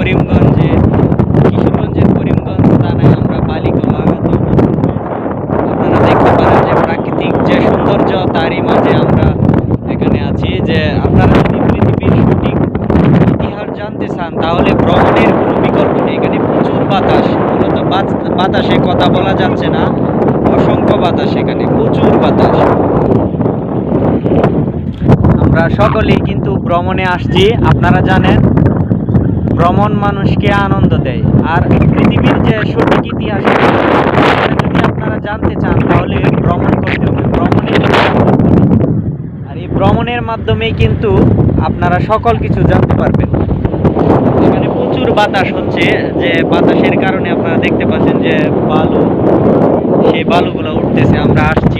করিমগঞ্জে, কিশোরগঞ্জের করিমগঞ্জ থানায় আমরা বালিকলা আপনারা দেখতে পারেন যে প্রাকৃতিক যে সৌন্দর্য, তারই মাঝে আমরা এখানে আছি যে আপনারা যদি পৃথিবীর সঠিক ইতিহাস জানতে চান, তাহলে ভ্রমণের কোনো বিকল্প নেই। এখানে প্রচুর বাতাস, মূলত বাতাসে কথা বলা যাচ্ছে না, অসংখ্য বাতাস এখানে, প্রচুর বাতাস। আমরা সকলেই কিন্তু ভ্রমণে আসছি, আপনারা জানেন ভ্রমণ মানুষকে আনন্দ দেয়। আর পৃথিবীর যে সঠিক ইতিহাস যদি আপনারা জানতে চান, তাহলে ভ্রমণ করতে হবে। ভ্রমণে আর এই ভ্রমণের মাধ্যমেই কিন্তু আপনারা সকল কিছু জানতে পারবেন। এখানে প্রচুর বাতাস হচ্ছে, যে বাতাসের কারণে আপনারা দেখতে পাচ্ছেন যে বালু, সেই বালুগুলো উঠতেছে। আমরা আসছি